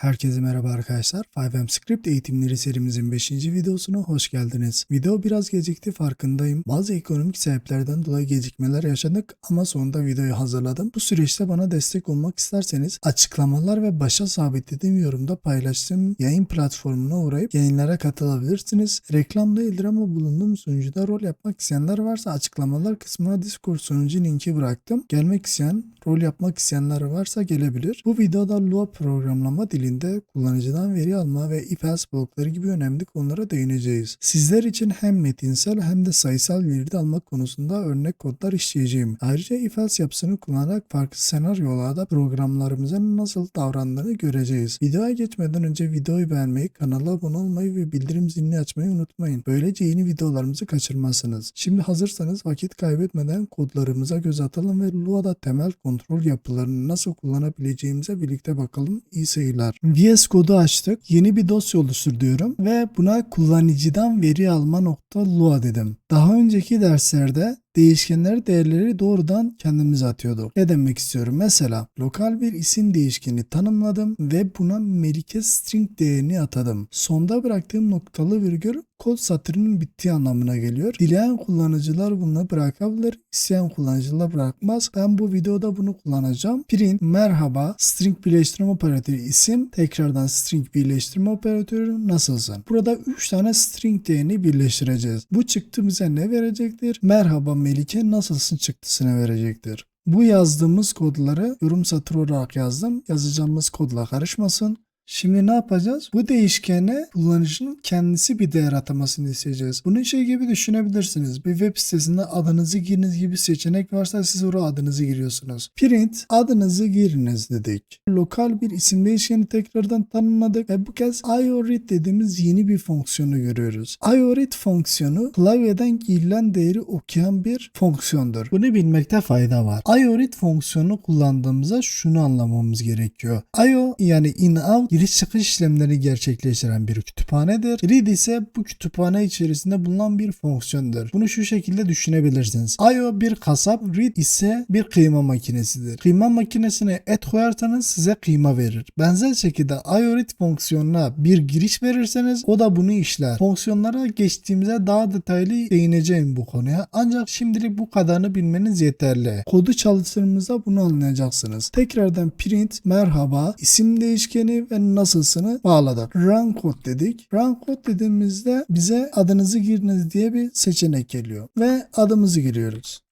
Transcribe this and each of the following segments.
Herkese merhaba arkadaşlar. 5M Script eğitimleri serimizin 5. videosuna hoş geldiniz. Video biraz gecikti farkındayım. Bazı ekonomik sebeplerden dolayı gecikmeler yaşadık ama sonunda videoyu hazırladım. Bu süreçte bana destek olmak isterseniz açıklamalar ve başa sabitlediğim yorumda paylaştığım yayın platformuna uğrayıp yayınlara katılabilirsiniz. Reklam değildir ama bulunduğum sunucuda rol yapmak isteyenler varsa açıklamalar kısmına Discord sunucu linki bıraktım. Gelmek isteyen, rol yapmak isteyenler varsa gelebilir. Bu videoda Lua programlama dilinde kullanıcıdan veri alma ve if-else blokları gibi önemli konulara değineceğiz. Sizler için hem metinsel hem de sayısal veri de almak konusunda örnek kodlar işleyeceğim. Ayrıca if-else yapısını kullanarak farklı senaryolarda programlarımızın nasıl davrandığını göreceğiz. Videoya geçmeden önce videoyu beğenmeyi, kanala abone olmayı ve bildirim zilini açmayı unutmayın. Böylece yeni videolarımızı kaçırmazsınız. Şimdi hazırsanız vakit kaybetmeden kodlarımıza göz atalım ve Lua'da temel kontrol yapılarını nasıl kullanabileceğimize birlikte bakalım. İyi seyirler. VS Code'u açtık. Yeni bir dosya oluştur diyorum ve buna kullanıcıdan veri alma nokta Lua dedim. Daha önceki derslerde değişkenler değerleri doğrudan kendimize atıyorduk. Ne demek istiyorum? Mesela lokal bir isim değişkeni tanımladım ve buna Melike string değerini atadım. Sonda bıraktığım noktalı virgül kod satırının bittiği anlamına geliyor. Dileyen kullanıcılar bunu bırakabilir, isteyen kullanıcılar bırakmaz. Ben bu videoda bunu kullanacağım. Print merhaba string birleştirme operatörü isim tekrardan string birleştirme operatörü nasılsın? Burada 3 tane string değerini birleştireceğiz. Bu çıktı bize ne verecektir? Merhaba Melike nasılsın çıktısını verecektir. Bu yazdığımız kodları yorum satırı olarak yazdım. Yazacağımız kodla karışmasın. Şimdi ne yapacağız? Bu değişkene kullanıcının kendisi bir değer atamasını isteyeceğiz. Bunu şey gibi düşünebilirsiniz. Bir web sitesinde adınızı giriniz gibi seçenek varsa siz oraya adınızı giriyorsunuz. Print adınızı giriniz dedik. Lokal bir isim değişkeni tekrardan tanımladık ve bu kez ioread dediğimiz yeni bir fonksiyonu görüyoruz. ioread fonksiyonu klavyeden girilen değeri okuyan bir fonksiyondur. Bunu bilmekte fayda var. ioread fonksiyonu kullandığımızda şunu anlamamız gerekiyor. io yani in out giriş çıkış işlemleri gerçekleştiren bir kütüphanedir. Read ise bu kütüphane içerisinde bulunan bir fonksiyondur. Bunu şu şekilde düşünebilirsiniz. IO bir kasap, read ise bir kıyma makinesidir. Kıyma makinesine et koyarsanız size kıyma verir. Benzer şekilde IO read fonksiyonuna bir giriş verirseniz o da bunu işler. Fonksiyonlara geçtiğimizde daha detaylı değineceğim bu konuya. Ancak şimdilik bu kadarını bilmeniz yeterli. Kodu çalıştırdığımızda bunu anlayacaksınız. Tekrardan print merhaba isim değişkeni ve nasılsını bağladık. Run code dedik. Run code dediğimizde bize adınızı giriniz diye bir seçenek geliyor. Ve adımızı giriyoruz.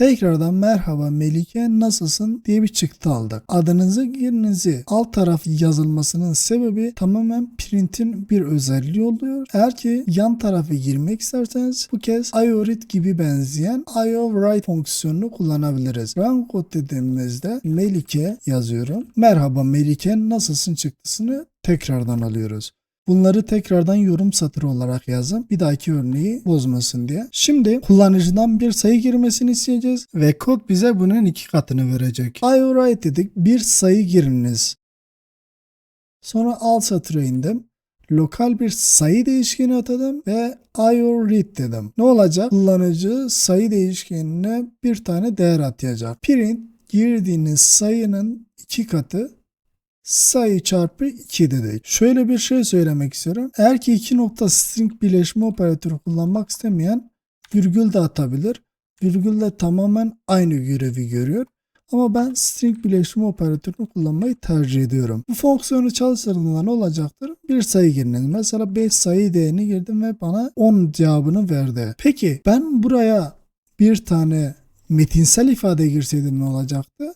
Tekrardan merhaba Melike nasılsın diye bir çıktı aldık. Adınızı girinizi alt taraf yazılmasının sebebi tamamen print'in bir özelliği oluyor. Eğer ki yan tarafı girmek isterseniz bu kez ioread gibi benzeyen iowrite fonksiyonunu kullanabiliriz. Run code dediğimizde Melike yazıyorum. Merhaba Melike nasılsın çıktısını tekrardan alıyoruz. Bunları tekrardan yorum satırı olarak yazın. Bir dahaki örneği bozmasın diye. Şimdi kullanıcıdan bir sayı girmesini isteyeceğiz ve kod bize bunun iki katını verecek. iWrite dedik. Bir sayı giriniz. Sonra alt satıra indim. Lokal bir sayı değişkeni atadım ve iORead dedim. Ne olacak? Kullanıcı sayı değişkenine bir tane değer atayacak. Print girdiğiniz sayının iki katı sayı çarpı 2 dedik. Şöyle bir şey söylemek istiyorum. Eğer ki iki nokta string birleşme operatörü kullanmak istemeyen virgül de atabilir. Virgül de tamamen aynı görevi görüyor. Ama ben string birleşme operatörünü kullanmayı tercih ediyorum. Bu fonksiyonu çalıştırdığında ne olacaktır? Bir sayı giriniz. Mesela 5 sayı değerini girdim ve bana 10 cevabını verdi. Peki ben buraya bir tane metinsel ifade girseydim ne olacaktı?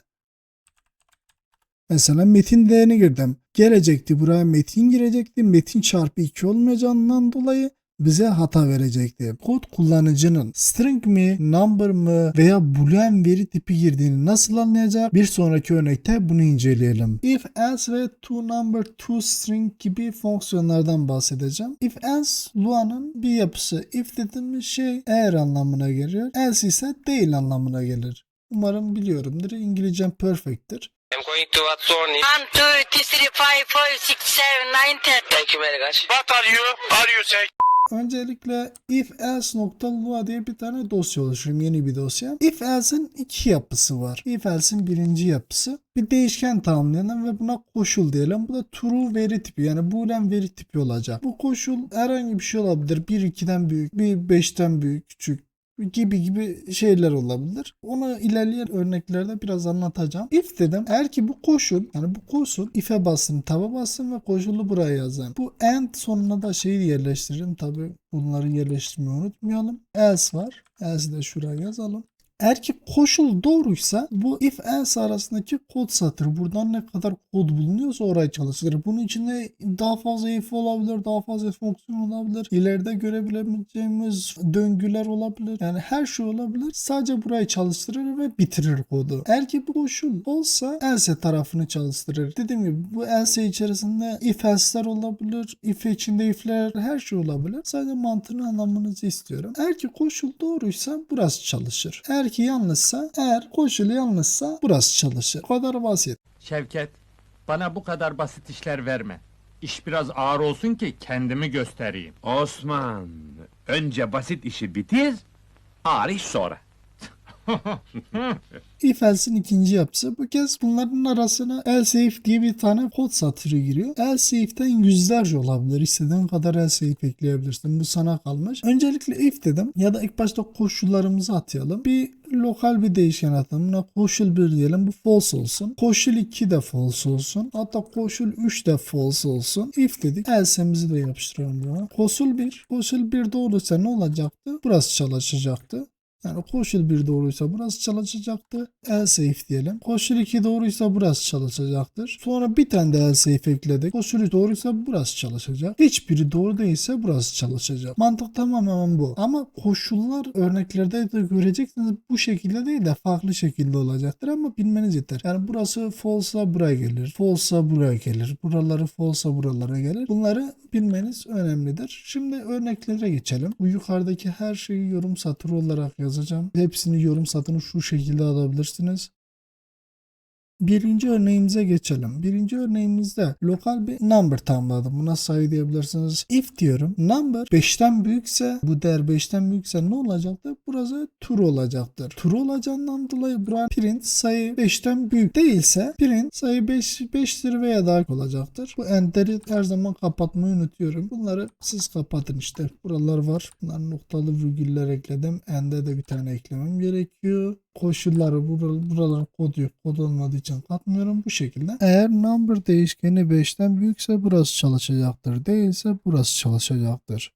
Mesela metin değerini girdim. Gelecekti buraya metin girecekti. Metin çarpı 2 olmayacağından dolayı bize hata verecekti. Kod kullanıcının string mi, number mı veya boolean veri tipi girdiğini nasıl anlayacak? Bir sonraki örnekte bunu inceleyelim. If else ve to number to string gibi fonksiyonlardan bahsedeceğim. If else Lua'nın bir yapısı. If dediğimiz şey eğer anlamına geliyor. Else ise değil anlamına gelir. Umarım biliyorumdur. İngilizcem perfect'tir. I'm going to attorney. One, two, three, four, five, six, seven, nine, ten. Thank you very much. What are you? Are you say? Öncelikle if else nokta diye bir tane dosya oluşturayım. Yeni bir dosya. If else'in iki yapısı var. If else'in birinci yapısı bir değişken tanımlayalım ve buna koşul diyelim. Bu da true veri tipi yani boolean veri tipi olacak. Bu koşul herhangi bir şey olabilir. 1 2'den büyük, bir 5'ten büyük, küçük gibi gibi şeyler olabilir. Onu ilerleyen örneklerde biraz anlatacağım. If dedim eğer ki bu koşul yani bu koşul if'e basın, taba basın ve koşulu buraya yazın. Bu and sonuna da şeyi yerleştirin. Tabi bunları yerleştirmeyi unutmayalım. Else var. Else de şuraya yazalım. Eğer ki koşul doğruysa bu if else arasındaki kod satır buradan ne kadar kod bulunuyorsa oraya çalıştırır. Bunun içinde daha fazla if olabilir, daha fazla fonksiyon olabilir. İleride görebileceğimiz döngüler olabilir. Yani her şey olabilir. Sadece burayı çalıştırır ve bitirir kodu. Eğer ki bu koşul olsa else tarafını çalıştırır. Dediğim gibi bu else içerisinde if else'ler olabilir. If içinde if'ler her şey olabilir. Sadece mantığını anlamanızı istiyorum. Eğer ki koşul doğruysa burası çalışır. Eğer ki yanlışsa, eğer koşul yanlışsa burası çalışır. Bu kadar basit. Şevket, bana bu kadar basit işler verme. İş biraz ağır olsun ki kendimi göstereyim. Osman, önce basit işi bitir, ağır iş sonra. If else'in ikinci yapısı. Bu kez bunların arasına else if diye bir tane kod satırı giriyor. Else if'ten yüzlerce olabilir. İstediğin kadar else if ekleyebilirsin. Bu sana kalmış. Öncelikle if dedim ya da ilk başta koşullarımızı atayalım. Bir lokal bir değişken atalım. Buna koşul 1 diyelim. Bu false olsun. Koşul 2 de false olsun. Hatta koşul 3 de false olsun. If dedik. Else'mizi de yapıştıralım buna. Koşul 1. Koşul 1 doğruysa ne olacaktı? Burası çalışacaktı. Yani koşul 1 doğruysa burası çalışacaktı. Else if diyelim. Koşul 2 doğruysa burası çalışacaktır. Sonra bir tane de else if ekledik. Koşul 3 doğruysa burası çalışacak. Hiçbiri doğru değilse burası çalışacak. Mantık tamamen bu. Ama koşullar örneklerde de göreceksiniz bu şekilde değil de farklı şekilde olacaktır ama bilmeniz yeter. Yani burası false'a buraya gelir. False'a buraya gelir. Buraları false'a buralara gelir. Bunları bilmeniz önemlidir. Şimdi örneklere geçelim. Bu yukarıdaki her şeyi yorum satırı olarak yazacağım. Hepsini yorum satırını şu şekilde alabilirsiniz. Birinci örneğimize geçelim. Birinci örneğimizde lokal bir number tanımladım. Buna sayı diyebilirsiniz. If diyorum. Number 5'ten büyükse bu değer 5'ten büyükse ne olacaktır? Burası true olacaktır. True olacağından dolayı buranın print sayı 5'ten büyük değilse print sayı 5 5'tir veya daha olacaktır. Bu enter'i her zaman kapatmayı unutuyorum. Bunları siz kapatın işte. Buralar var. Bunlar noktalı virgüller ekledim. End'e de bir tane eklemem gerekiyor koşulları bur- buraların kodu yok. Kod olmadığı için katmıyorum bu şekilde. Eğer number değişkeni 5'ten büyükse burası çalışacaktır. Değilse burası çalışacaktır.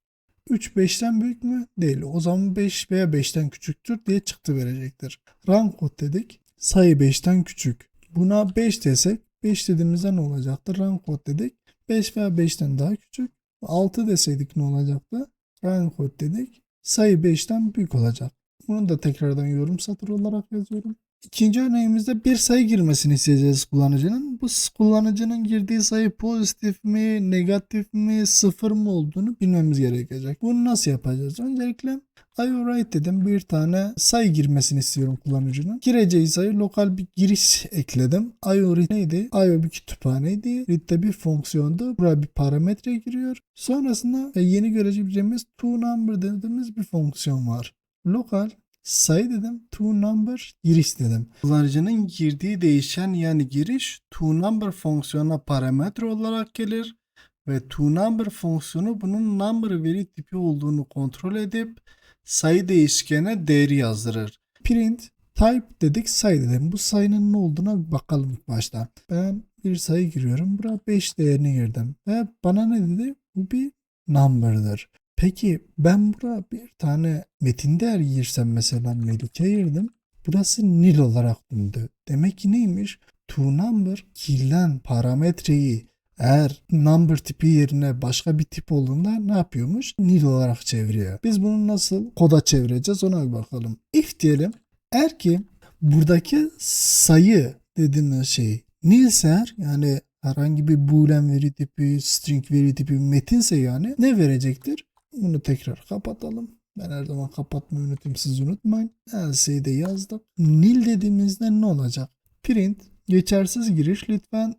3 5'ten büyük mü? Değil. O zaman 5 veya 5'ten küçüktür diye çıktı verecektir. Run kod dedik. Sayı 5'ten küçük. Buna 5 desek 5 dediğimizde ne olacaktı? Run kod dedik. 5 veya 5'ten daha küçük. 6 deseydik ne olacaktı? Run kod dedik. Sayı 5'ten büyük olacak. Bunu da tekrardan yorum satırı olarak yazıyorum. İkinci örneğimizde bir sayı girmesini isteyeceğiz kullanıcının. Bu kullanıcının girdiği sayı pozitif mi, negatif mi, sıfır mı olduğunu bilmemiz gerekecek. Bunu nasıl yapacağız? Öncelikle IOWrite dedim. Bir tane sayı girmesini istiyorum kullanıcının. Gireceği sayı lokal bir giriş ekledim. IORead neydi? IO bir kütüphaneydi. Read de bir fonksiyondu. Buraya bir parametre giriyor. Sonrasında e, yeni göreceğimiz toNumber dediğimiz bir fonksiyon var. Lokal sayı dedim. toNumber giriş dedim. Kullanıcının girdiği değişen yani giriş toNumber fonksiyonuna parametre olarak gelir ve toNumber fonksiyonu bunun number veri tipi olduğunu kontrol edip sayı değişkene değeri yazdırır. Print type dedik sayı dedim. Bu sayının ne olduğuna bakalım ilk başta. Ben bir sayı giriyorum. Buraya 5 değerini girdim. Ve bana ne dedi? Bu bir number'dır. Peki ben buraya bir tane metin değer girsem mesela Melike girdim. Burası nil olarak döndü. Demek ki neymiş? toNumber girilen parametreyi eğer number tipi yerine başka bir tip olduğunda ne yapıyormuş? Nil olarak çeviriyor. Biz bunu nasıl koda çevireceğiz ona bir bakalım. If diyelim. Eğer ki buradaki sayı dediğimiz şey nilse eğer, yani herhangi bir boolean veri tipi, string veri tipi metinse yani ne verecektir? Bunu tekrar kapatalım. Ben her zaman kapatmayı unutayım siz unutmayın. Else'yi de yazdım. Nil dediğimizde ne olacak? Print geçersiz giriş lütfen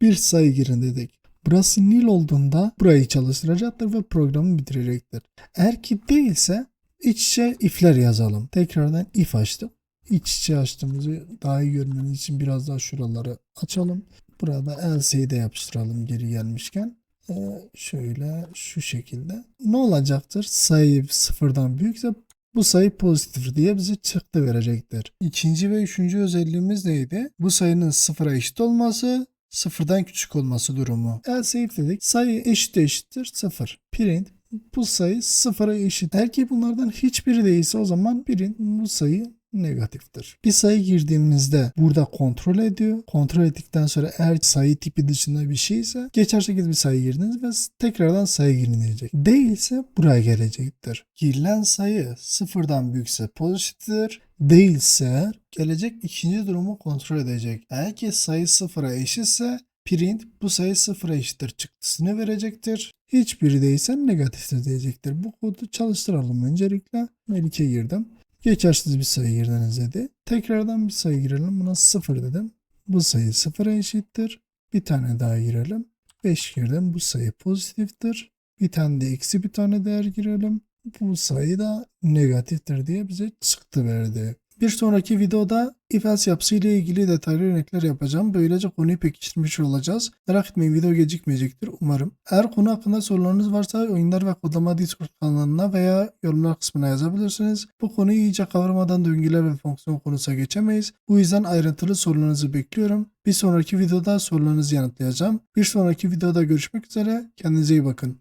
bir sayı girin dedik. Burası nil olduğunda burayı çalıştıracaktır ve programı bitirecektir. Eğer ki değilse iç içe if'ler yazalım. Tekrardan if açtım. İç içe açtığımızı daha iyi görmeniz için biraz daha şuraları açalım. Burada else'yi de yapıştıralım geri gelmişken. Ee, şöyle şu şekilde. Ne olacaktır? Sayı sıfırdan büyükse bu sayı pozitif diye bize çıktı verecektir. İkinci ve üçüncü özelliğimiz neydi? Bu sayının sıfıra eşit olması, sıfırdan küçük olması durumu. Else if dedik. Sayı eşit eşittir sıfır. Print bu sayı sıfıra eşit. Eğer ki bunlardan hiçbiri değilse o zaman print bu sayı negatiftir. Bir sayı girdiğimizde burada kontrol ediyor. Kontrol ettikten sonra eğer sayı tipi dışında bir şeyse geçer şekilde bir sayı girdiniz ve tekrardan sayı girin diyecek. Değilse buraya gelecektir. Girilen sayı sıfırdan büyükse pozitiftir. Değilse gelecek ikinci durumu kontrol edecek. Eğer ki sayı sıfıra eşitse print bu sayı sıfıra eşittir çıktısını verecektir. Hiçbiri değilse negatiftir diyecektir. Bu kodu çalıştıralım öncelikle. Melike girdim. Geçersiz bir sayı girdiniz dedi. Tekrardan bir sayı girelim. Buna 0 dedim. Bu sayı 0'a eşittir. Bir tane daha girelim. 5 girdim. Bu sayı pozitiftir. Bir tane de eksi bir tane değer girelim. Bu sayı da negatiftir diye bize çıktı verdi. Bir sonraki videoda if else yapısı ile ilgili detaylı örnekler yapacağım. Böylece konuyu pekiştirmiş olacağız. Merak etmeyin video gecikmeyecektir umarım. Eğer konu hakkında sorularınız varsa oyunlar ve kodlama Discord kanalına veya yorumlar kısmına yazabilirsiniz. Bu konuyu iyice kavramadan döngüler ve fonksiyon konusuna geçemeyiz. Bu yüzden ayrıntılı sorularınızı bekliyorum. Bir sonraki videoda sorularınızı yanıtlayacağım. Bir sonraki videoda görüşmek üzere. Kendinize iyi bakın.